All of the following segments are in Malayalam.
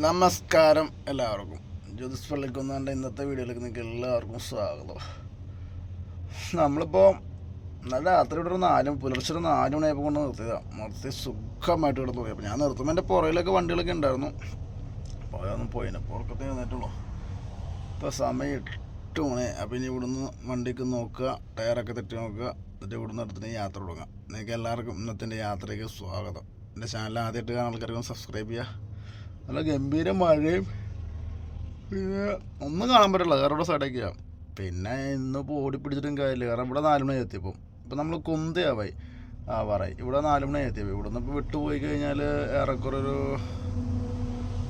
നമസ്കാരം എല്ലാവർക്കും. ജ്യോതിസ് പള്ളിക്കൊന്നാണ്ട് ഇന്നത്തെ വീഡിയോയിലേക്ക് നിങ്ങൾക്ക് എല്ലാവർക്കും സ്വാഗതം. നമ്മളിപ്പോൾ നല്ല രാത്രി ഇവിടെ ഒരു നാലും പുലർച്ചെ ഒരു നാല് മണിയായപ്പോൾ കൊണ്ട് നിർത്തിയതാണ് നിർത്തി സുഖമായിട്ട് ഇവിടെ പോയി. അപ്പോൾ ഞാൻ നിർത്തുമ്പോൾ എന്റെ പുറയിലൊക്കെ വണ്ടികളൊക്കെ ഉണ്ടായിരുന്നു. അപ്പോൾ അതൊന്നും പോയിന് പുറക്കത്തെ വന്നിട്ടുള്ളൂ ഇപ്പോൾ സമയം എട്ട് മണി. അപ്പോൾ ഇനി ഇവിടുന്ന് വണ്ടിക്ക് നോക്കുക ടയറൊക്കെ തെറ്റി നോക്കുക. എന്നിട്ട് ഇവിടുന്ന് അടുത്തിട്ട് യാത്ര തുടങ്ങാം. നിങ്ങൾക്ക് എല്ലാവർക്കും ഇന്നത്തെ യാത്രയ്ക്ക് സ്വാഗതം. എന്റെ ചാനൽ ആദ്യമായിട്ട് കാണാൻ ആൾക്കാർക്കും സബ്സ്ക്രൈബ് ചെയ്യുക. നല്ല ഗംഭീര മഴയും. പിന്നെ ഒന്നും കാണാൻ പറ്റില്ല ഇവിടെ സൈഡൊക്കെയാണ് പിന്നെ ഇന്നിപ്പോൾ ഓടി പിടിച്ചിട്ടും കാര്യമില്ല കാരണം ഇവിടെ നാല് മണി എത്തിയപ്പോൾ ഇപ്പം നമ്മൾ കുന്തയാവായി. ആ പറയും. ഇവിടെ നാല് മണി എത്തിയപ്പോൾ ഇവിടെ നിന്ന് ഇപ്പോൾ വിട്ടുപോയി കഴിഞ്ഞാൽ ഏറെക്കുറെ ഒരു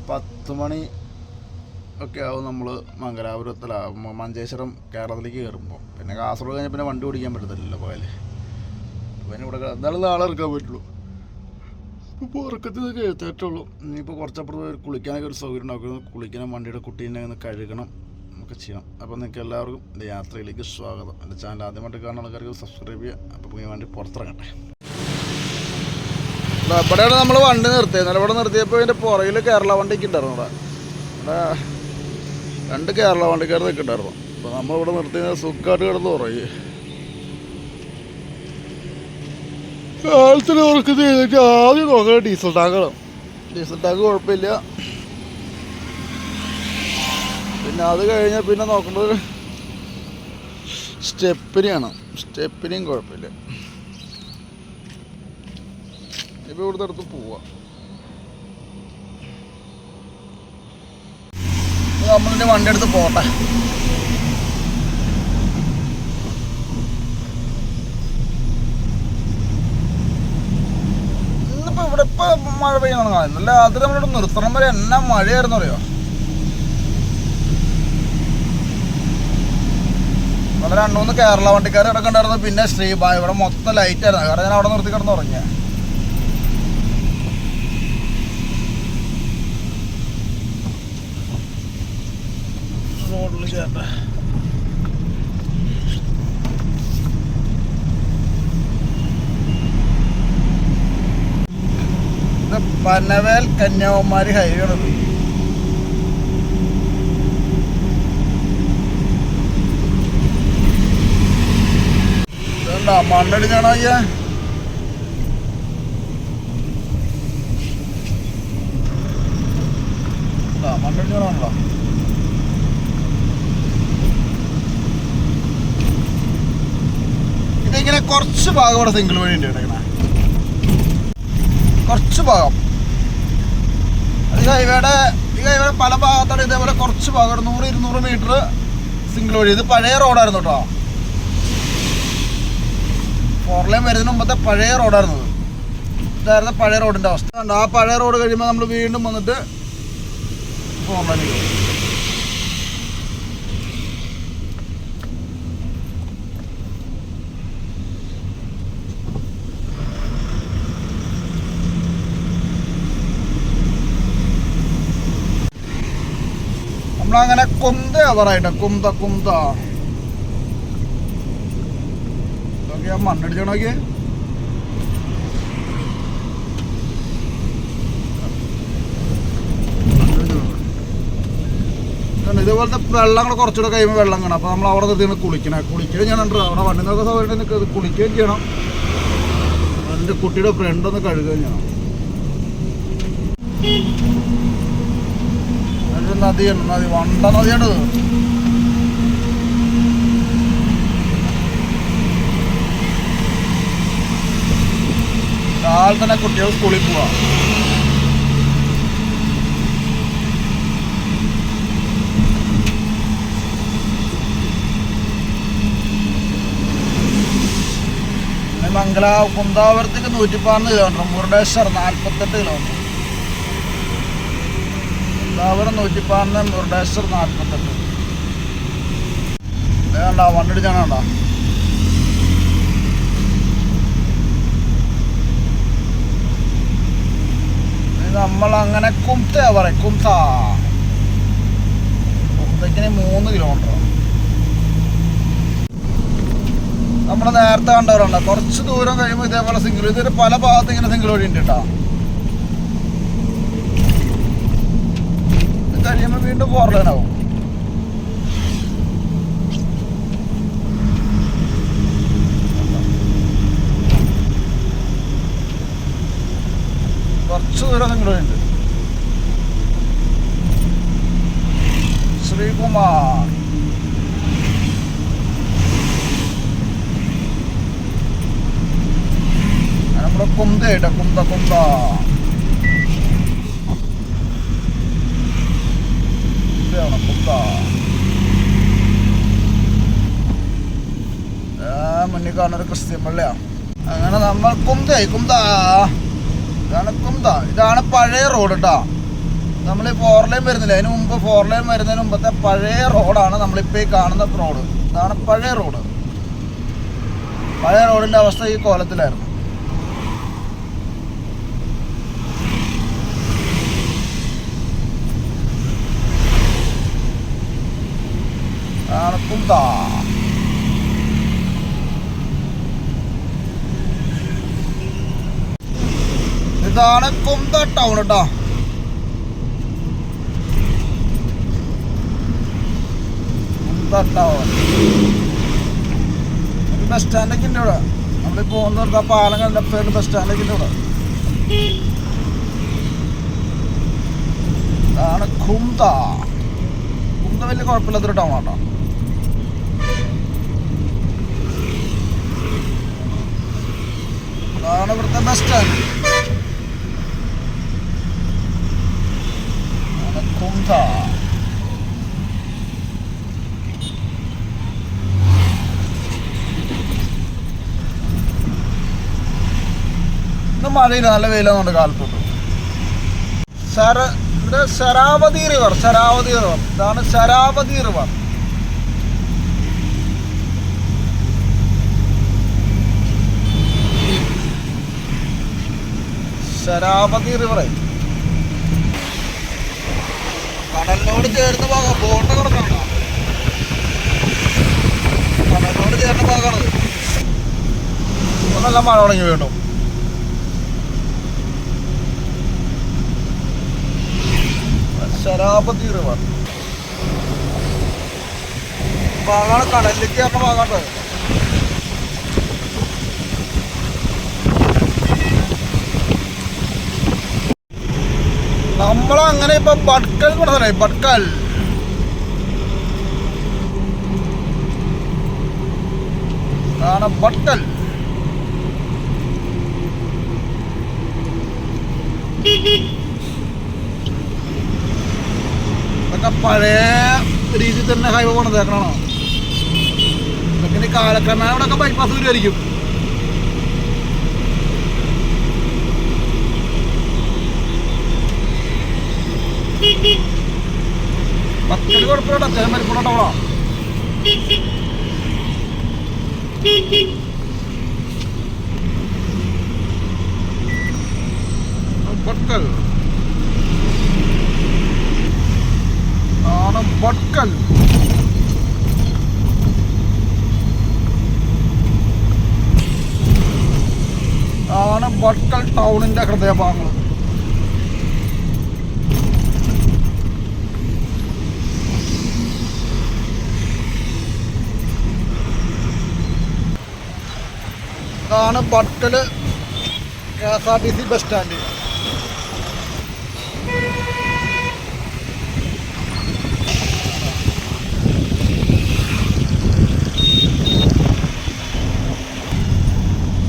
പത്ത് മണി ഒക്കെ ആവും നമ്മൾ മംഗലാപുരത്തില മ- മഞ്ചേശ്വരം കേരളത്തിലേക്ക് കയറുമ്പോൾ പിന്നെ കാസർഗോഡ് കഴിഞ്ഞാൽ പിന്നെ വണ്ടി ഓടിക്കാൻ പറ്റത്തില്ലല്ലോ പോയാൽ പിന്നെ ഇവിടെ എന്തായാലും നാളെ ഇറക്കാൻ പറ്റുള്ളൂ. ഇപ്പോൾ ഉറക്കത്തിൽ എഴുത്തേറ്റുള്ളൂ ഇനിയിപ്പോൾ കുറച്ചപ്പുറത്ത് കുളിക്കാനൊക്കെ ഒരു സൗകര്യം ഉണ്ടാക്കുന്നു കുളിക്കണം വണ്ടിയുടെ കുട്ടീനെ ഒന്ന് കഴുകണം. നമുക്ക് ചെയ്യണം. അപ്പോൾ നിങ്ങൾക്ക് എല്ലാവർക്കും എന്റെ യാത്രയിലേക്ക് സ്വാഗതം. എന്റെ ചാനൽ ആദ്യമായിട്ട് കാണുന്ന ആൾക്കാർക്ക് സബ്സ്ക്രൈബ് ചെയ്യുക. അപ്പോൾ ഈ വണ്ടി പുറത്തിറങ്ങട്ടെ. ഇവിടെയാണ് നമ്മൾ വണ്ടി നിർത്തിയത്. എന്നാൽ ഇവിടെ നിർത്തിയപ്പോൾ ഇതിന്റെ പുറകിൽ കേരള വണ്ടിക്ക് ഉണ്ടായിരുന്നു ഇവിടെ. രണ്ട് കേരള വണ്ടിക്കാർ നിൽക്കുന്നുണ്ടായിരുന്നു. അപ്പോൾ നമ്മളിവിടെ നിർത്തിയത് സുഖമായിട്ട് കിടന്ന് ഉറങ്ങി. കാലത്തിന് ഉറക്കുന്നത് ചെയ്തിട്ട് ആദ്യം നോക്കണം ഡീസൽ ടാങ്കാണ്. ഡീസൽ ടാങ്ക് കുഴപ്പമില്ല. പിന്നെ അത് കഴിഞ്ഞാൽ പിന്നെ നോക്കേണ്ടത് സ്റ്റെപ്പിനെയാണ്. സ്റ്റെപ്പിനെയും കുഴപ്പമില്ല. ഇപ്പോൾ ഇവിടുത്തെ അടുത്ത് പോവാം. നമ്മളിന്റെ വണ്ടി എടുത്ത് പോട്ടെ ഇന്നിപ്പോ ഇവിടെ ഇപ്പൊ മഴ പെയ്യണം ഇന്നലെ രാത്രി നമ്മളോട് നിർത്തണം വരെ എന്നാ മഴയായിരുന്നു അറിയോ? ഇവിടെ രണ്ടുമൂന്ന് കേരള വണ്ടിക്കാർ കിടക്കണ്ടായിരുന്നു പിന്നെ ശ്രീബാ ഇവിടെ മൊത്തം ലൈറ്റ് ആയിരുന്നു. കാരണം ഞാൻ അവിടെ നിർത്തി കിടന്ന് ഉറങ്ങിയ. റോഡിൽ ചേട്ടാ ഇത് പനവേൽ കന്യാകുമാരി ഹൈവേ ആണ്. ഇതുണ്ടോ മണ്ണടിഞ്ഞാണോ അയ്യ മണ്ണടിഞ്ഞാണോ ഇതിങ്ങനെ കുറച്ച് ഭാഗം അവിടെ സിംഗിൾ വഴി ഉണ്ട് കിടക്കണേ കുറച്ച് ഭാഗം. ഈ ഹൈവേയുടെ ഈ ഹൈവേയുടെ പല ഭാഗത്താണ് ഇതേപോലെ കുറച്ച് ഭാഗം. നൂറ് ഇരുന്നൂറ് മീറ്റർ സിംഗിൾ വഴി. ഇത് പഴയ റോഡായിരുന്നു കേട്ടോ. ഫോർ ലൈൻ വരുന്നതിന് മുമ്പത്തെ പഴയ റോഡായിരുന്നു ഇത്. ഇതായിരുന്നു പഴയ റോഡിന്റെ അവസ്ഥ. ആ പഴയ റോഡ് കഴിയുമ്പോൾ നമ്മൾ വീണ്ടും വന്നിട്ട് ഫോർ ലൈനിൽ നമ്മളങ്ങനെ കുന്ത പറയട്ടെ കുന്ത കുന്ത. മണ്ണടിച്ച കാരണം ഇതുപോലത്തെ വെള്ളം കൂടെ കുറച്ചുകൂടെ കഴിയുമ്പോൾ വെള്ളം കാണാം. അപ്പോൾ നമ്മൾ അവിടെ നിർത്തി കുളിക്കണം. കുളിക്കുകയും ചെയ്യണം. അവിടെ വണ്ടി നോക്കാൻ സൗകര്യം നിൽക്കുന്നത് കുളിക്കുകയും ചെയ്യണം. എന്റെ കുട്ടിയുടെ ഫ്രണ്ട് ഒന്ന് കഴുകുകയും ചെയ്യണം. നദിയാണ്. നദി വണ്ട നദിയാണ്. രാവിലെ തന്നെ കുട്ടികൾ സ്കൂളിൽ പോവാ. മംഗല കുന്താപുരത്തേക്ക് നൂറ്റിപ്പതിനൊന്ന് കിലോമീറ്റർ മുരുടേശ്വർ നാൽപ്പത്തെട്ട് കിലോമീറ്റർ കുന്താപുരം നൂറ്റിപ്പതിനൊന്ന് മുരുടേശ്വർ നാൽപ്പത്തെട്ട്. വേണ്ട വണ്ടിടിച്ചാണ് വേണ്ട നമ്മൾ അങ്ങനെ കുംത പറയും കുംത കുംതക്കിന് മൂന്ന് കിലോമീറ്റർ നമ്മൾ നേരത്തെ കണ്ടവരുണ്ട്. കുറച്ച് ദൂരം കഴിയുമ്പോൾ ഇതേപോലെ സിംഗിൾ ഇതൊരു പല ഭാഗത്ത് ഇങ്ങനെ സിംഗിൾ വഴി ഉണ്ട് കേട്ടോ. കഴിയുമ്പോൾ വീണ്ടും ഫോർ ലൈൻ ആവും. കുറച്ച് ദൂരം നിങ്ങളുടെ ഉണ്ട്. ശ്രീകുമാർ. നമ്മുടെ കുന്തയുണ്ട് കുന്ത കുന്ത കുന്തയാണ് കുന്ത ആ മുന്നിൽ കാണുന്നൊരു ക്രിസ്ത്യൻ പള്ളിയാ. അങ്ങനെ നമ്മൾ കുന്തയായി കുന്ത ഇതാണ് ഇതാണ് പഴയ റോഡ് കേട്ടോ നമ്മൾ ഈ ഫോർ ലൈൻ വരുന്നില്ല? അതിന് മുമ്പ് ഫോർ ലൈൻ വരുന്നതിന് മുമ്പത്തെ പഴയ റോഡാണ് നമ്മളിപ്പോൾ ഈ കാണുന്ന റോഡ് ഇതാണ് പഴയ റോഡ് പഴയ റോഡിന്റെ അവസ്ഥ ഈ കോലത്തിലായിരുന്നു. ആണ് കുന്ത ഇതാണ് കുന്ത ടൗൺ കേട്ടോ കുന്ത ടൗൺ. ബസ് സ്റ്റാൻഡൊക്കെ ഉണ്ട് ഇവിടെ. നമ്മൾ പോകുന്ന പാലം കണ്ടപ്പോഴും ബസ് സ്റ്റാൻഡൊക്കെ ഉണ്ട് ഇവിടെ. ഇതാണ് കുന്ത. കുന്ത വലിയ കുഴപ്പമില്ലാത്തൊരു ടൗൺ ആട്ടോ. ഇതാണ് ഇവിടുത്തെ ബെസ്റ്റ് ഇന്ന് മഴയില്ല നല്ല വെയിലാന്നുണ്ട് കാലത്തോട്ട്. സര ഇവിടെ ശരാവതി റിവർ ശരാവതി റിവർ ഇതാണ് ശരാവതി റിവർ ശരാവതി റിവറേ കടലിനോട് ചേർന്ന് ഭാഗം ബോട്ട് കിടക്കണ്ട കടലിനോട് ചേർന്ന ഭാഗമാണത് ഇപ്പൊ നല്ല മഴ തുടങ്ങി വീണ്ടും. ശരാപതി റിവർ ഭാഗമാണ് കടലിലേക്ക് ചേർന്ന ഭാഗമാണ് നമ്മളങ്ങനെ ഇപ്പൊ ബഡ്കൽ കൊടുത്തേ ബഡ്കൽ ആണ് ബട്കൽ ഇതൊക്കെ പഴയ രീതിയിൽ തന്നെ ഹൈവേ പോണത് കേൾക്കണോ ഇതൊക്കെ ഒക്കെ ബൈപ്പാസ് വരുമായിരിക്കും ടൗണിന്റെ ഹൃദയഭാഗങ്ങൾ ഇതാണ് ബട്ടൽ K S R T C bus stand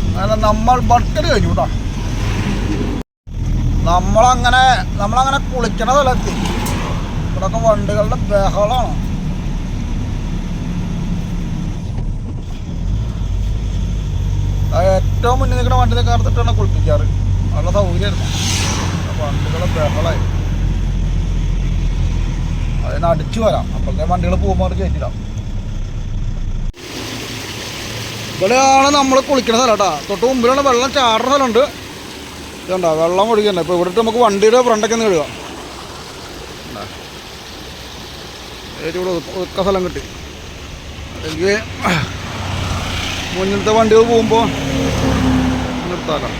അങ്ങനെ നമ്മൾ ബട്ടൽ കഴിഞ്ഞു കേട്ടോ നമ്മളങ്ങനെ നമ്മളങ്ങനെ കുളിക്കണ സ്ഥലത്തി ഇവിടൊക്കെ വണ്ടികളുടെ ബഹളമാണ്. ഏറ്റവും മുന്നിൽ നിൽക്കുന്ന വണ്ടി നിൽക്കാർത്തിട്ടാണ് കുളിപ്പിക്കാറ്. നല്ല സൗകര്യമായിരുന്നു. വണ്ടികളെ ബഹളായി. അതിന് അടിച്ചു വരാം. അപ്പോഴത്തെ വണ്ടികൾ പോകുമ്പോൾ കയറ്റില്ല ഇവിടെയാണ് നമ്മൾ കുളിക്കുന്ന സ്ഥലം കേട്ടോ. തൊട്ട് മുമ്പിലാണ് വെള്ളം ചാടുന്ന സ്ഥലമുണ്ട്. ഇതുണ്ടോ? വെള്ളം ഒഴുകണ്ട ഇപ്പോൾ ഇവിടെ നമുക്ക് വണ്ടിയുടെ ഫ്രണ്ടൊക്കെ ഒന്ന് കഴുകാം. ഏറ്റവും ഒതുക്ക സ്ഥലം കിട്ടി. അല്ലെങ്കിൽ മുന്നിലത്തെ വണ്ടികൾ പോകുമ്പോൾ നിർത്താക്കാം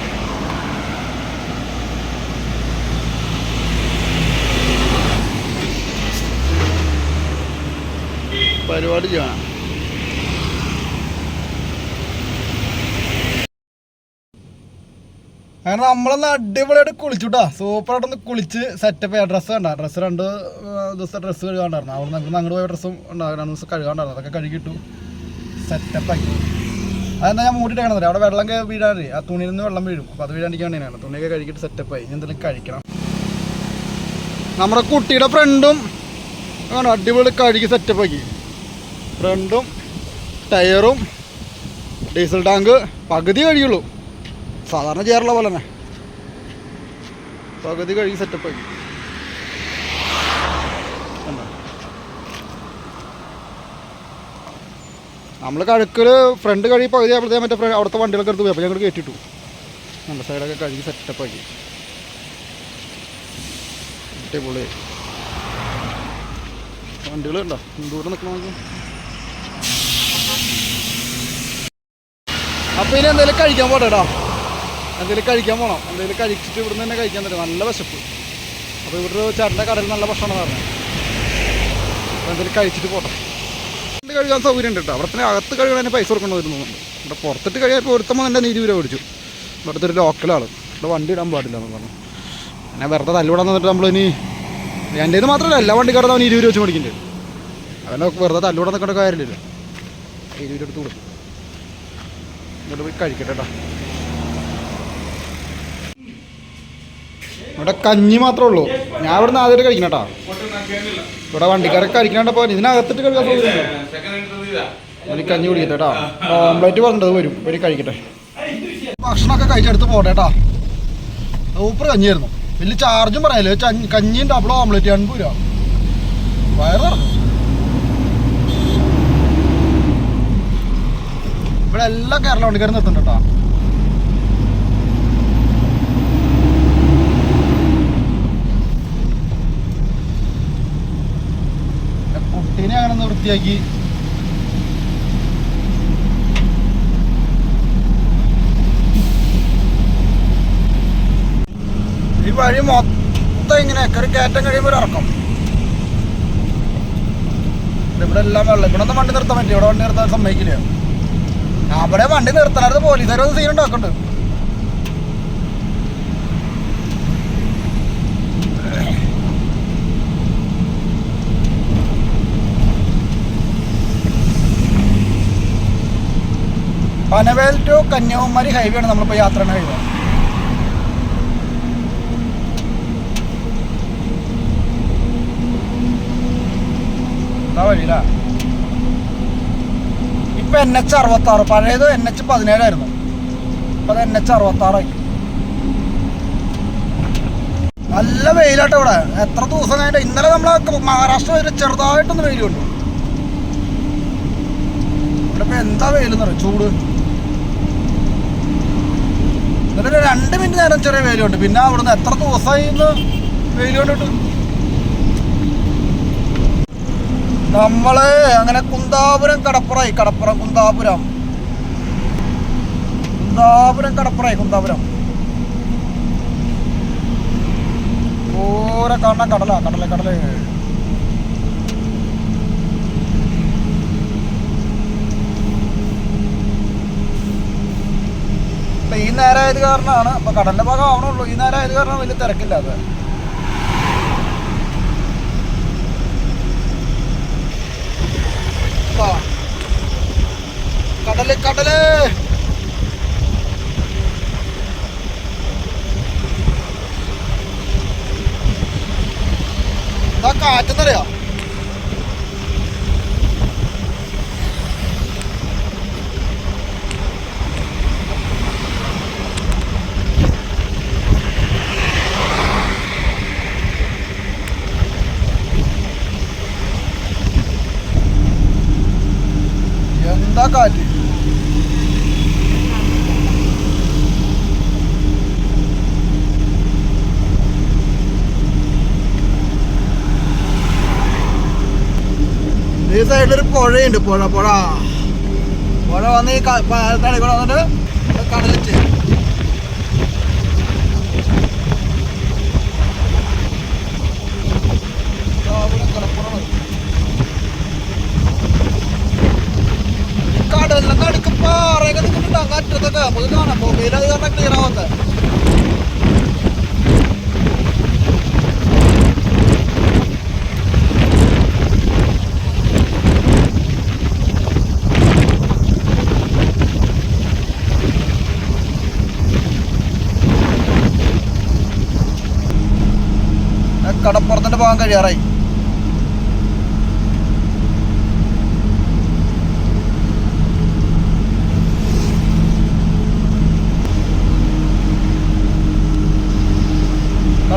പരിപാടി ചെയ്യണം. അങ്ങനെ നമ്മളൊന്ന് അടിപൊളിയായിട്ട് കുളിച്ചുട്ടാ. സൂപ്പറായിട്ടൊന്ന് കുളിച്ച് സെറ്റപ്പ് ചെയ്യാം. ഡ്രസ്സ് കണ്ട? ഡ്രസ്സ് രണ്ട് ദിവസം ഡ്രസ്സ് കഴുകാണ്ടായിരുന്നു. അവിടെ നിന്ന് അങ്ങോട്ട് പോയ ഡ്രസ്സും ഉണ്ടാകും രണ്ട് ദിവസം കഴുകാണ്ടായിരുന്നു. അതൊക്കെ കഴുകിയിട്ടു സെറ്റപ്പാക്കി അതെന്താ ഞാൻ മൂട്ടിട്ട് അവിടെ വെള്ളം വീഴാറ് ആ തുണിയിൽ നിന്ന് വെള്ളം വീഴും. അപ്പോൾ അത് വീഴാണ്ടിരിക്കാൻ വേണ്ടിയാണ് തുണിയൊക്കെ കഴുകിയിട്ട് സെറ്റപ്പായി ആയി. എന്തെങ്കിലും കഴിക്കണം. നമ്മുടെ കുട്ടിയുടെ ഫ്രണ്ടും അടിപൊളി കഴുകി സെറ്റപ്പാക്കി ഫ്രണ്ടും ടയറും ഡീസൽ ടാങ്ക് പകുതി കഴിയുള്ളൂ സാധാരണ ചെയ്യാറുള്ള പോലെ തന്നെ. പകുതി കഴുകി സെറ്റപ്പാക്കി നമ്മൾ കഴുക്കൽ ഫ്രണ്ട് കഴുകി പകുതി ആയപ്പോഴത്തേ മറ്റേ അവിടുത്തെ വണ്ടികളൊക്കെ എടുത്ത് പോയി. അപ്പോൾ ഞങ്ങൾ കയറ്റിട്ടു നല്ല സൈഡൊക്കെ കഴുകി സെറ്റപ്പാക്കി അടിപൊളി. വണ്ടികളുണ്ടോ ദൂരം നിൽക്കണം നമുക്ക് അപ്പോൾ ഇനി എന്തെങ്കിലും കഴിക്കാൻ പോട്ടെടാ. എന്തെങ്കിലും കഴിക്കാൻ പോകണം എന്തെങ്കിലും കഴിച്ചിട്ട് ഇവിടുന്ന് തന്നെ കഴിക്കാൻ തരും നല്ല വിശപ്പ്. അപ്പോൾ ഇവിടെ ചേട്ടന്റെ കടയിൽ നല്ല ഭക്ഷണം പറഞ്ഞു എന്തെങ്കിലും കഴിച്ചിട്ട് പോട്ടെ. ഇത് കഴുകാൻ സൗകര്യം ഉണ്ട് കേട്ടോ. അവിടെ തന്നെ അകത്ത് കഴുകാൻ പൈസ കൊടുക്കണം വരുന്നുണ്ട് ഇവിടെ പുറത്തിട്ട് കഴിയാപ്പോൾ ഒരുത്തമ്മ എന്റെ നീതി രൂപ പിടിച്ചു ഇവിടുത്തെ ഒരു ലോക്കലാണ്. ഇവിടെ വണ്ടി ഇടാൻ പാടില്ല എന്ന് പറഞ്ഞു. അങ്ങനെ വെറുതെ തല്ലുവിടാൻ നിന്നിട്ട് നമ്മളിനി എന്റെ ഇത് മാത്രമല്ല എല്ലാ വണ്ടിക്കാരും അവൻ ഇരുപത് രൂപ വെച്ച് മേടിക്കുന്നുണ്ട് അവനെ വെറുതെ തല്ലുവിടാൻ നിൽക്കേണ്ട കാര്യമില്ലല്ലോ. ഇരുപത് രൂപ എടുത്ത് കൊടുക്കും. എന്നിട്ട് പോയി കഴിക്കട്ടെ കേട്ടോ ഇവിടെ കഞ്ഞി മാത്രമേ ഉള്ളൂ. ഞാൻ ഇവിടുന്ന് ആദ്യമായിട്ട് കഴിക്കണം കേട്ടോ ഇവിടെ വണ്ടിക്കാരൊക്കെ കഴിക്കണപ്പോൾ ഇതിനകത്തിട്ട് കഴിക്കാൻ സൗകര്യം കഞ്ഞി കുടിക്കട്ടെ കേട്ടോ ഓംപ്ലേറ്റ് പറഞ്ഞത് വരും. ഒരു കഴിക്കട്ടെ. ഭക്ഷണമൊക്കെ കഴിച്ചെടുത്ത് പോട്ടെ കേട്ടോ. സൂപ്പർ കഞ്ഞിയായിരുന്നു. വലിയ ചാർജും പറയാല്ലേ കഞ്ഞിന്റെ കഞ്ഞിയും ഡബിൾ ഓംപ്ലേറ്റ് അൻപത് രൂപ വയറ് ഇവിടെ എല്ലാ കേരള വണ്ടിക്കാരും നിർത്തുന്നുണ്ട് കേട്ടോ. കുട്ടീനെ അങ്ങനെ വൃത്തിയാക്കി. ഈ വഴി മൊത്തം ഇങ്ങനെ ഒരു കയറ്റം കഴിയുമ്പോൾ ഇറക്കം. ഇവിടെ എല്ലാം വെള്ളം. ഇവിടെ ഒന്നും വണ്ടി നിർത്താൻ പറ്റില്ല. ഇവിടെ വണ്ടി നിർത്താൻ സമ്മതിക്കില്ല. അവിടെ വണ്ടി നിർത്തണത് പോലീസുകാരൊന്നും സീൻ ഉണ്ടാക്കുന്നുണ്ട്. പനവേൽ ടു കന്യാകുമാരി ഹൈവേ ആണ് നമ്മളിപ്പോൾ യാത്ര ഹൈവേ. ഇപ്പൊ എൻ എച്ച് അറുപത്തി ആറ് പഴയത് എൻ എച്ച് പതിനേഴായിരുന്നു. ഇപ്പൊ അത് എൻ എച്ച് അറുപത്തി ആറായി നല്ല വെയിലാട്ടോ ഇവിടെ. എത്ര ദിവസം കഴിഞ്ഞ ഇന്നലെ നമ്മളെ മഹാരാഷ്ട്ര ഒരു ചെറുതായിട്ടൊന്ന് വെയിൽ കണ്ടു ഇവിടെ ഇപ്പൊ എന്താ വെയിലെന്ന് പറയും ചൂട്. ഒരു രണ്ട് മിനിറ്റ് നേരം ചെറിയ വെയിലുണ്ട് പിന്നെ അവിടുന്ന് എത്ര ദിവസമായി ഇന്ന് വെയിൽ കണ്ടിട്ട്? നമ്മൾ അങ്ങനെ കുന്താപുരം കടപ്പുറായി കടപ്പുറം കുന്താപുരം. കുന്താപുരം കടപ്പുറായി കുന്താപുരം. ഓരോ കാണാൻ കടല കടല കടൽ. ഈ നേരമായത് കാരണമാണ്. ഇപ്പൊ കടലിന്റെ ഭാഗം ആവണുള്ളൂ. ഈ നേരമായത് കാരണം വലിയ തിരക്കില്ല അത്. ആ. കടൽ കടൽ! കാറ്റെന്നറിയാ എന്താ കാറ്റ്. ഈ സൈഡിലൊരു പുഴയുണ്ട് പുഴ പുഴ. പുഴ വന്ന് ഈ പാലക്കാട് കൂടെ വന്നിട്ട് മുതലാണ് മൊബൈൽ അത് കാരണം ക്ലിയർ ആവാത്തത് കടപ്പുറത്തിന്റെ ഭാഗം കഴിയാറായി.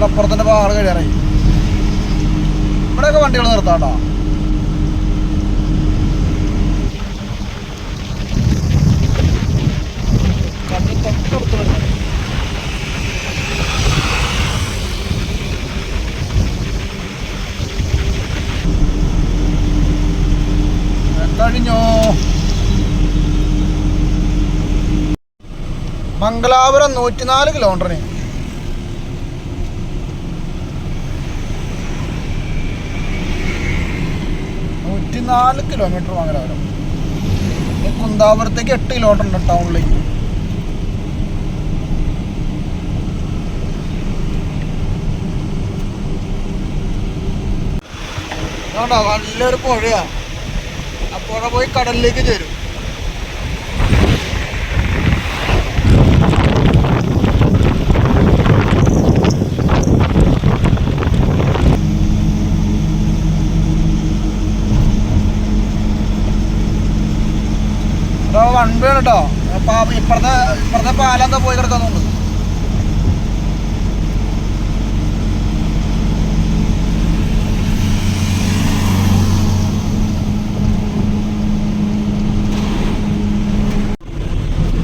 കടപ്പുറത്തിന്റെ പാറ കഴിയാറായി ഇവിടെയൊക്കെ വണ്ടികൾ നിർത്താട്ടോ. മംഗലാപുരം നൂറ്റിനാല് കിലോമീറ്ററിന് നൂറ്റിനാല് കിലോമീറ്റർ മംഗലാപുരം കുന്താപുരത്തേക്ക് എട്ട് കിലോമീറ്റർ ഉണ്ട് ടൗണിലേക്ക് നല്ലൊരു പുഴയാ. ആ പുഴ പോയി കടലിലേക്ക് ചേരും. വൺ കേട്ടോ ഇപ്പഴത്തെ ഇപ്പുറത്തെ ഇപ്പുറത്തെ എന്താ പോയി കിടക്കുന്നുണ്ട്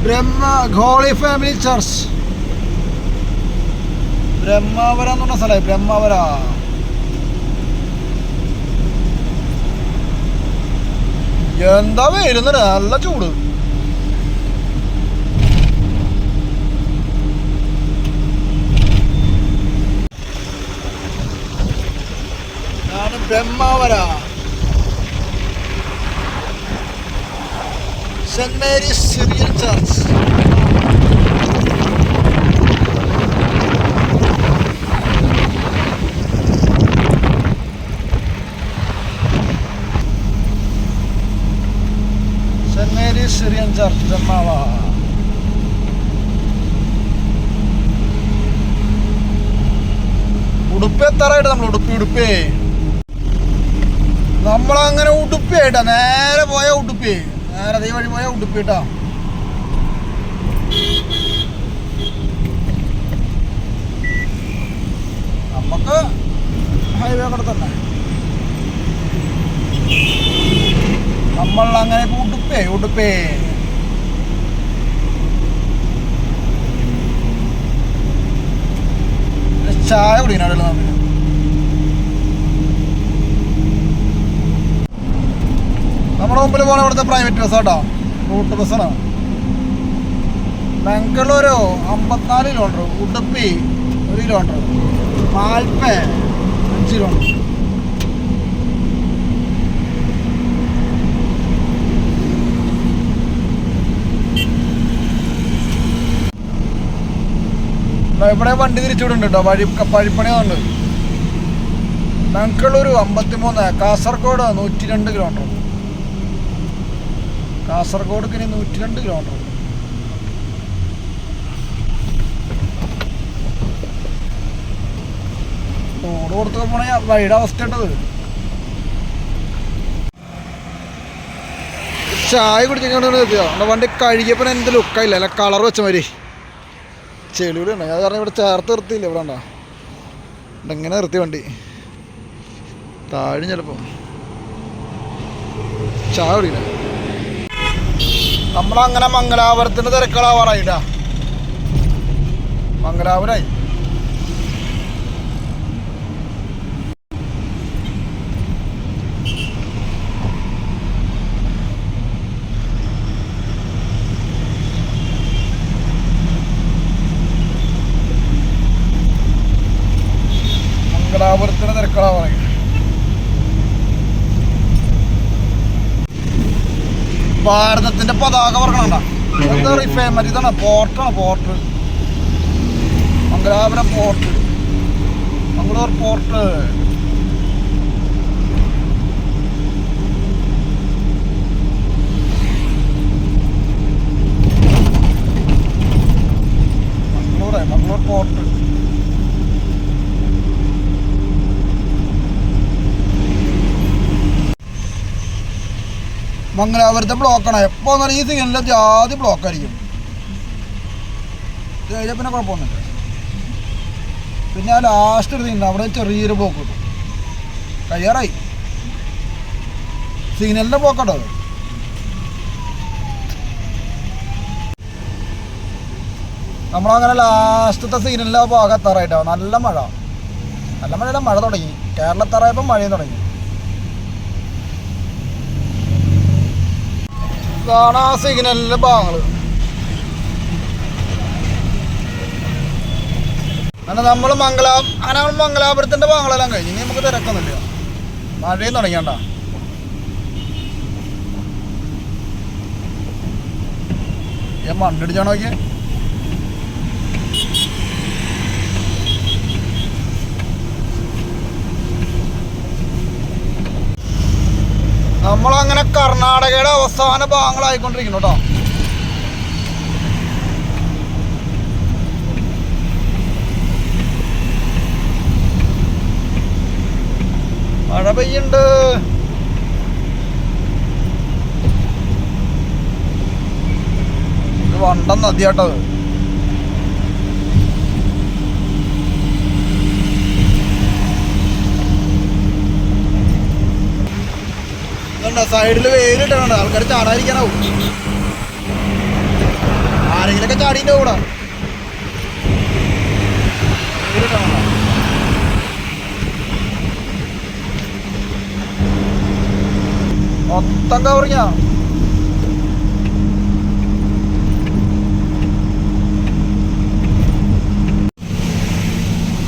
Brahma Holy Family Church. Brahmavara എന്ന് പറഞ്ഞ സ്ഥലമായി ബ്രഹ്മാവര. എന്താ വരുന്നത് നല്ല ചൂട് ഞാൻ Brahmavar. Saint Mary's Syrian church. Saint Mary's Syrian church Brahmavar. Udupi തറയിട്ട് നമ്മൾ ഉടുപ്പി ഉടുപ്പേ. നമ്മളങ്ങനെ ഉടുപ്പി ആയിട്ടാ നേരെ പോയ ഉടുപ്പി. നേരെ അതേ വഴി പോയ ഉടുപ്പി കേട്ടോ. നമുക്ക് ഹൈവേ കൂടെ തന്നെ നമ്മൾ അങ്ങനെ ഉടുപ്പേ ഉടുപ്പേ. ചായ കുടിക്കണം നമുക്ക് നമ്മുടെ മുമ്പിൽ പോകണ ഇവിടുത്തെ പ്രൈവറ്റ് ബസ് കേട്ടോ റൂട്ട് ബസ്സാണ് ബംഗളൂരു അമ്പത്തിനാല് കിലോമീറ്റർ ഉടുപ്പി ഒരു കിലോമീറ്റർ മാൽപ്പ അഞ്ച് കിലോമീറ്റർ ഇവിടെ വണ്ടി തിരിച്ചുവിടുന്നുണ്ട് കേട്ടോ വഴി വഴിപ്പണിയുണ്ട് ബംഗളൂരു അമ്പത്തിമൂന്ന് കാസർഗോഡ് നൂറ്റി രണ്ട് കിലോമീറ്റർ കാസർഗോഡ് ഇനി നൂറ്റി രണ്ട് കിലോമീറ്റർ റോഡ് കൊടുത്തു പോണേ വഴിയുടെ അവസ്ഥ ഉണ്ടത് ചായ നിർത്തിയോ നമ്മുടെ വണ്ടി കഴുകിയപ്പോൾ എന്ത് ലുക്കായില്ല അല്ല കളർ വെച്ച മാതിരി. ചെളിയുടെ ഉണ്ട്. അത് കാരണം ഇവിടെ ചേർത്ത് നിർത്തിയില്ല ഇവിടെ ഉണ്ടോ ഇങ്ങനെ നിർത്തി വണ്ടി. താഴും ചിലപ്പോൾ ചായ കുടിക്കണേ നമ്മളങ്ങനെ മംഗലാപുരത്തിന്റെ തിരക്കളാവാറായിട്ടാ. മംഗലാപുരായി. മംഗലാപുരത്തിന്റെ തിരക്കളാവാറായി. ഭാരതത്തിന്റെ പതാക പറക്കണണ്ട എന്താ മറ്റേ ഇതാണ് പോർട്ടാണ് port Mangalapuram port Mangalore port Mangalore Mangalore port മംഗലാപുരത്തെ ബ്ലോക്കാണ് എപ്പോൾ പറഞ്ഞാൽ ഈ സിഗ്നലിൽ ജാതി ബ്ലോക്കായിരിക്കും ആയിരിക്കും. പിന്നെ കുഴപ്പമൊന്നുമില്ല. പിന്നെ ആ ലാസ്റ്റ് ഒരു സിഗ്നൽ അവിടെ ചെറിയൊരു ബ്ലോക്ക് കിട്ടും. കഴിയാറായി സിഗ്നലിന്റെ ബ്ലോക്കാട്ടോ അത്. നമ്മളങ്ങനെ ലാസ്റ്റത്തെ സീനിലെ ഭാഗം എത്താറായിട്ടാവും നല്ല മഴ. നല്ല മഴയല്ല മഴ തുടങ്ങി. കേരളത്താറായപ്പോൾ മഴയും തുടങ്ങി. ഇതാണ് ആ സിഗ്നലിന്റെ ഭാഗങ്ങൾ അങ്ങനെ നമ്മൾ മംഗലാ അങ്ങനെ നമ്മൾ മംഗലാപുരത്തിന്റെ ഭാഗങ്ങളെല്ലാം കഴിഞ്ഞ്. ഇനി നമുക്ക് തിരക്കൊന്നുമില്ല. മഴയും തുടങ്ങിയണ്ട. ഞാൻ മണ്ണിടിച്ചാണോ നോക്കിയേ. നമ്മളങ്ങനെ കർണാടകയുടെ അവസാന ഭാഗങ്ങളായിക്കൊണ്ടിരിക്കുന്നു കേട്ടോ. മഴ പെയ്യുണ്ട് വണ്ടം നദിയാട്ടത് ഇതുണ്ടോ സൈഡിൽ വെയിലിട്ടുണ്ട് ആൾക്കാർ ചാടാതിരിക്കാനാവും. ആരെങ്കിലൊക്കെ ചാടിന്റെ കൂടെ. മൊത്തം കവറിങ്ങാ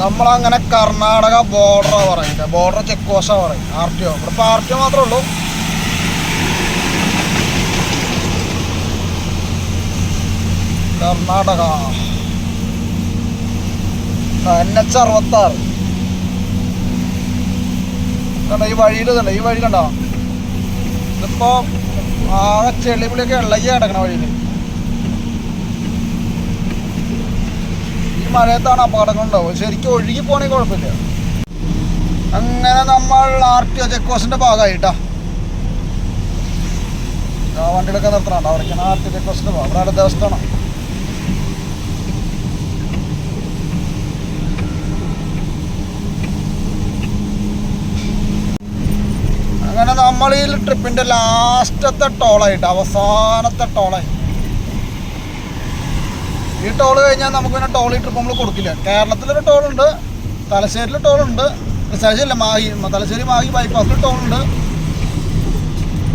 നമ്മളങ്ങനെ കർണാടക ബോർഡറാ പറയുന്നത്. ബോർഡർ ചെക്ക് പോസ്റ്റാ പറയും ആർ ടി ഒ ഇവിടെ ആർ ടി ഒ മാത്രമേ ഉള്ളൂ. കർണാടക. എൻ എച്ച് അറുപത്താറ്. കണ്ട ഈ വഴിയിൽ കണ്ട ഈ വഴി കണ്ടോ? ഇതിപ്പോ ആകെ ചെളിപുളിയൊക്കെ ഇളകി കിടക്കണ വഴിയിൽ ഈ മഴയത്താണ് അപകടങ്ങൾ ഉണ്ടാവും ശരിക്കും ഒഴുകി പോണെങ്കിൽ കുഴപ്പമില്ല. അങ്ങനെ നമ്മൾ ആർ ടി ഒ ചെക്ക് പോസ്റ്റിന്റെ ഭാഗമായിട്ടാ. വണ്ടികളൊക്കെ നിർത്തണം അവിടെ ആർ ടി ഒ ചെക്ക് പോസ്റ്റിന്റെ ഭാഗം. അവിടെ അടുത്ത അങ്ങനെ നമ്മൾ ഈ ട്രിപ്പിന്റെ ലാസ്റ്റത്തെ ടോളായിട്ട് അവസാനത്തെ ടോളായി ഈ ടോൾ കഴിഞ്ഞാൽ നമുക്ക് പിന്നെ ടോൾ ഈ ട്രിപ്പ് നമ്മൾ കൊടുക്കില്ല. കേരളത്തിലൊരു ടോളുണ്ട് തലശ്ശേരിയിൽ ടോളുണ്ട് തലശ്ശേരിയല്ല മാഹി തലശ്ശേരി മാഹി ബൈപ്പാസിൽ ടോളുണ്ട്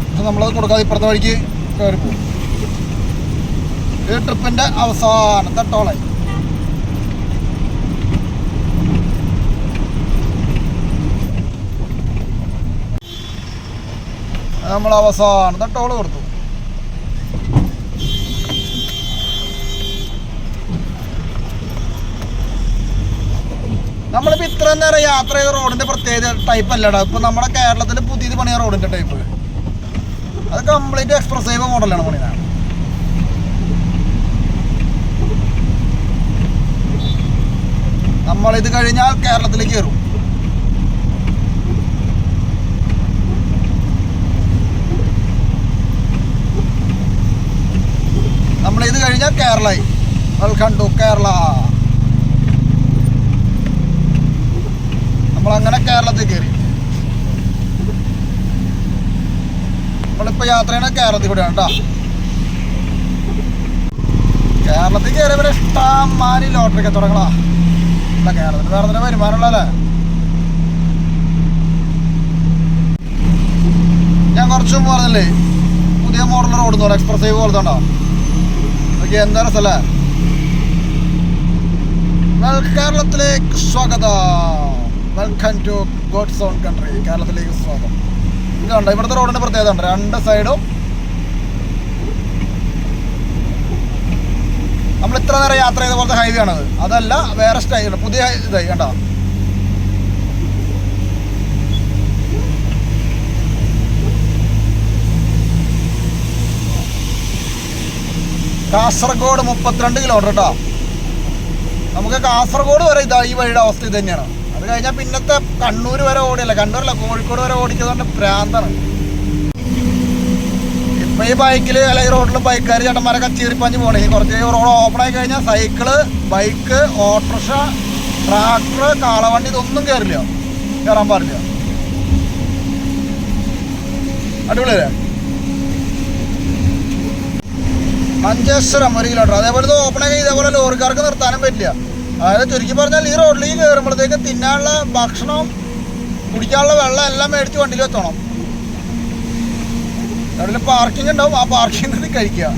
പക്ഷെ നമ്മളത് കൊടുക്കാതെ ഇപ്പുറത്തെ വഴിക്ക് കയറി പോകും ഈ ട്രിപ്പിന്റെ അവസാനത്തെ ടോളായി നമ്മൾ അവസാനത്തെ ടോൾ കൊടുത്തു. നമ്മളിപ്പോൾ ഇത്ര നേരം യാത്ര ചെയ്ത റോഡിന്റെ പ്രത്യേക ടൈപ്പ് അല്ലടാ. ഇപ്പൊ നമ്മുടെ കേരളത്തിൽ പുതിയത് പണിയ റോഡിന്റെ ടൈപ്പ് അത് കംപ്ലീറ്റ് എക്സ്പ്രസ് ഹൈവേ മോഡലാണ് പണിയാണ് നമ്മളിത് കഴിഞ്ഞാൽ കേരളത്തിലേക്ക് കയറും നമ്മളിത് കഴിഞ്ഞാൽ കേരളായി. Welcome to Kerala. നമ്മളങ്ങനെ കേരളത്തിൽ കയറി. നമ്മളിപ്പോൾ യാത്ര ചെയ്യണ കേരളത്തിൽ കൂടെയാണ് കേട്ടോ കേരളത്തിൽ കയറിയവരെ ഇഷ്ടം മാരി ലോട്ടറി കച്ചവടങ്ങളാ അല്ല കേരളത്തിൽ വേറെ തന്നെ വരുമാനമുള്ളല്ലേ ഞാൻ കുറച്ചും പറഞ്ഞില്ലേ പുതിയ മോഡൽ റോഡ് എക്സ്പ്രസ് ഹൈവേ പോലത്തെ ഉണ്ടോ? എന്താണ് സ്ഥലം കേരളത്തിലേക്ക് സ്വാഗതം. Welcome to God's own country കേരളത്തിലേക്ക് സ്വാഗതം. ഇതുണ്ട് ഇവിടുത്തെ റോഡിന്റെ പ്രത്യേകത ഉണ്ട് രണ്ട് സൈഡും നമ്മൾ ഇത്ര നേരം യാത്ര ചെയ്ത പോലത്തെ ഹൈവേ ആണത്. അതല്ല വേറെ സ്റ്റൈൽ പുതിയ ഇതായി കണ്ടോ? കാസർഗോഡ് മുപ്പത്തിരണ്ട് കിലോമീറ്റർ കേട്ടോ നമുക്ക് കാസർഗോഡ് വരെ ഇതാ ഈ വഴിയുടെ അവസ്ഥ ഇത് തന്നെയാണ്. അത് കഴിഞ്ഞാൽ പിന്നത്തെ കണ്ണൂർ വരെ ഓടിയല്ല? കണ്ണൂരല്ല കോഴിക്കോട് വരെ ഓടിക്കുന്നതുകൊണ്ട് ഭ്രാന്താണ് ഇപ്പം ഈ ബൈക്കിൽ അല്ലെങ്കിൽ റോഡിൽ ബൈക്കുകാർ ചേട്ടന്മാരൊക്കെ ചീറിപ്പഞ്ഞ് പോകണേ കുറച്ച് റോഡ് ഓപ്പൺ ആയി കഴിഞ്ഞാൽ സൈക്കിൾ ബൈക്ക് ഓട്ടോറിക്ഷ ട്രാക്ടർ കാളവണ്ടി ഇതൊന്നും കയറില്ല കയറാൻ പാടില്ല. അടിപൊളിയല്ലേ? മഞ്ചേശ്വരം ഒരു കിലോമീറ്റർ അതേപോലെ ഇത് ഓപ്പൺ ആയി ഇതേപോലെ ലോറിക്കാർക്ക് നിർത്താനും പറ്റില്ല. അതായത് ചുരുക്കി പറഞ്ഞാൽ ഈ റോഡിലേക്ക് കയറുമ്പോഴത്തേക്ക് തിന്നാനുള്ള ഭക്ഷണവും കുടിക്കാനുള്ള വെള്ളം എല്ലാം മേടിച്ച് വണ്ടിയിൽ എത്തണം അവിടെ പാർക്കിംഗ് ഉണ്ടാവും. ആ പാർക്കിംഗ് നിന്ന് കഴിക്കുക.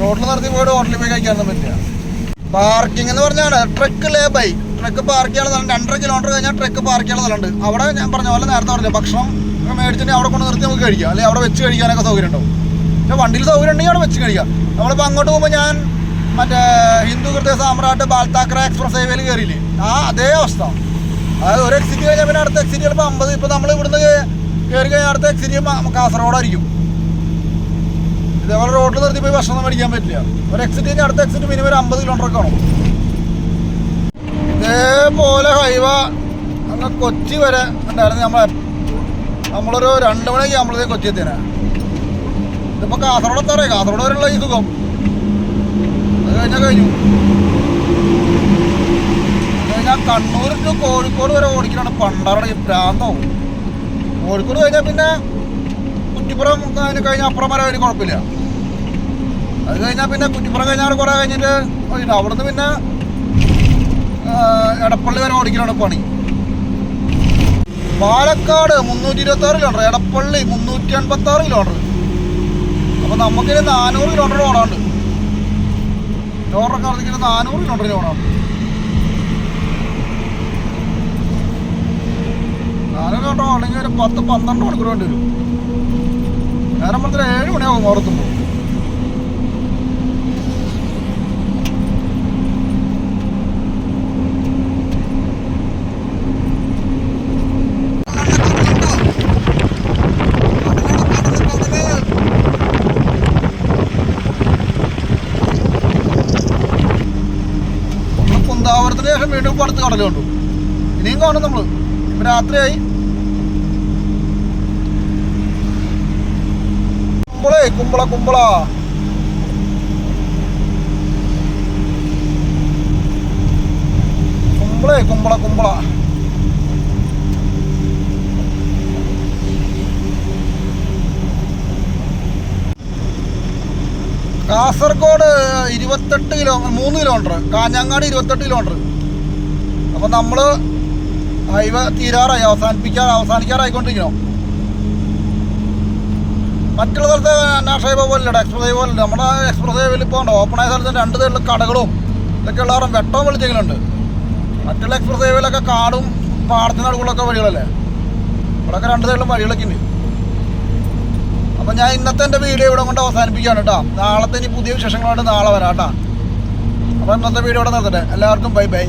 റോഡിൽ നിർത്തി പോയിട്ട് ഹോട്ടലിൽ പോയി കഴിക്കാനൊന്നും പറ്റില്ല. പാർക്കിംഗ് എന്ന് പറഞ്ഞാണ് truck lay by. Truck park ചെയ്യാനുള്ള സ്ഥലം. രണ്ടര കിലോമീറ്റർ കഴിഞ്ഞാൽ ട്രക്ക് പാർക്ക് ചെയ്യാനുള്ള സ്ഥലമുണ്ട്. അവിടെ ഞാൻ പറഞ്ഞ പോലെ നേരത്തെ പറഞ്ഞില്ല ഭക്ഷണം മേടിച്ചിട്ട് അവിടെ കൊണ്ട് നിർത്തി നമുക്ക് കഴിക്കാം. അല്ലെങ്കിൽ അവിടെ വെച്ച് കഴിക്കാനൊക്കെ സൗകര്യം ഉണ്ടാവും. പക്ഷേ വണ്ടിയിൽ സൗകര്യം ഉണ്ടെങ്കിൽ അവിടെ വെച്ച് കഴിക്കാം. നമ്മളിപ്പോൾ അങ്ങോട്ട് പോകുമ്പോൾ ഞാൻ മറ്റേ ഹിന്ദു കൃത്യ സാമ്രാട്ട് ബാൽത്താക്കര എക്സ്പ്രസ് ഹൈവേയിൽ കയറിയില്ലേ ആ അതേ അവസ്ഥ. അതായത് ഒരു എക്സിറ്റ് കഴിഞ്ഞാൽ പിന്നെ അടുത്ത എക്സിറ്റ് ചിലപ്പോൾ അമ്പത് ഇപ്പോൾ നമ്മൾ ഇവിടുന്ന് കയറി കഴിഞ്ഞാൽ അടുത്ത എക്സിറ്റ് കാസർഗോഡായിരിക്കും. ഇതേപോലെ റോഡിൽ നിർത്തി പോയി ഭക്ഷണം മേടിക്കാൻ പറ്റില്ല. ഒരു എക്സിറ്റ് കഴിഞ്ഞാൽ അടുത്ത എക്സിറ്റ് മിനിമം ഒരു അമ്പത് കിലോമീറ്റർ ഒക്കെ കാണും. ഇതേപോലെ ഹൈവ അങ്ങ് കൊച്ചി വരെ ഉണ്ടായിരുന്നു. നമ്മൾ നമ്മളൊരു രണ്ട് മണിക്ക് ആകുമ്പോഴത്തേക്ക് കൊച്ചി എത്തിയനെ. ഇതിപ്പോൾ കാസർഗോഡ് എത്താറേ കാസർഗോഡ് വരെയുള്ള ഈ സുഖം. അത് കഴിഞ്ഞാൽ കഴിഞ്ഞു. കഴിഞ്ഞാൽ കണ്ണൂർ ടു കോഴിക്കോട് വരെ ഓടിക്കലാണ്. പണ്ടാറട ഈ പ്രാന്തവും. കോഴിക്കോട് കഴിഞ്ഞാൽ പിന്നെ കുറ്റിപ്പുറം അതിന് കഴിഞ്ഞാൽ അപ്പുറം വരെ ഒരു കുഴപ്പമില്ല. അത് കഴിഞ്ഞാൽ പിന്നെ കുറ്റിപ്പുറം കഴിഞ്ഞാൽ കുറേ കഴിഞ്ഞിട്ട്. അവിടുന്ന് പിന്നെ എടപ്പള്ളി വരെ ഓടിക്കലാണ് പണി. പാലക്കാട് മുന്നൂറ്റി ഇരുപത്തി ആറ് കിലോമീറ്റർ എടപ്പള്ളി മുന്നൂറ്റി അൻപത്തി ആറ് കിലോമീറ്റർ അപ്പോൾ നമുക്കിനി നാനൂറ് കിലോമീറ്റർ ഓടാണ്ട് ലോറൊക്കെ നടത്തിക്കുന്ന നാനൂറ് കിലോമീറ്റർ ഓടാണ്ട് നാനൂറ് കിലോമീറ്റർ ഓടണമെങ്കിൽ ഒരു പത്ത് പന്ത്രണ്ട് മണിക്കൂർ വേണ്ടി വരും. നേരം പറഞ്ഞാൽ ഏഴ് മണിയാവും ഓർത്തുമ്പോൾ അടുത്ത് കടൽ കണ്ടു. ഇനിയും കാണും നമ്മൾ ഇപ്പൊ രാത്രിയായി. കുമ്പളേ കുമ്പള കുമ്പള. കുമ്പളേ കുമ്പള കുമ്പള. കാസർഗോഡ് ഇരുപത്തെട്ട് കിലോ മൂന്ന് കിലോമീറ്റർ. കാഞ്ഞങ്ങാട് ഇരുപത്തെട്ട് കിലോമീറ്റർ. അപ്പോൾ നമ്മൾ ഹൈവേ തീരാറായി അവസാനിപ്പിക്കാൻ അവസാനിക്കാറായിക്കൊണ്ടിരിക്കണം മറ്റുള്ള സ്ഥലത്ത് നാഷണൽ ഹൈവേ പോലെ എക്സ്പ്രസ് ഹൈവേ പോലെ നമ്മുടെ എക്സ്പ്രസ് ഹൈവേയിൽ ഇപ്പോൾ ഓപ്പൺ ആയ സ്ഥലത്ത് രണ്ട് സൈഡിൽ കടകളും ഇതൊക്കെ ഉള്ളവരും വെട്ടവും വെളിച്ചെങ്കിലുണ്ട് മറ്റുള്ള എക്സ്പ്രസ് ഹൈവേയിലൊക്കെ കാടും പാടത്തിന് നടുക്കുള്ളൊക്കെ വഴികളല്ലേ? ഇവിടെയൊക്കെ രണ്ട് സൈഡിലും വഴികളൊക്കെ ഉണ്ട്. അപ്പം ഞാൻ ഇന്നത്തെ എന്റെ വീഡിയോ ഇവിടെ കൊണ്ട് അവസാനിപ്പിക്കുകയാണ് കേട്ടോ. നാളത്തെ ഇനി പുതിയ വിശേഷങ്ങളായിട്ട് നാളെ വരാം കേട്ടോ. അപ്പോൾ ഇന്നത്തെ വീഡിയോ ഇവിടെ നിർത്തട്ടെ. എല്ലാവർക്കും ബൈ ബൈ.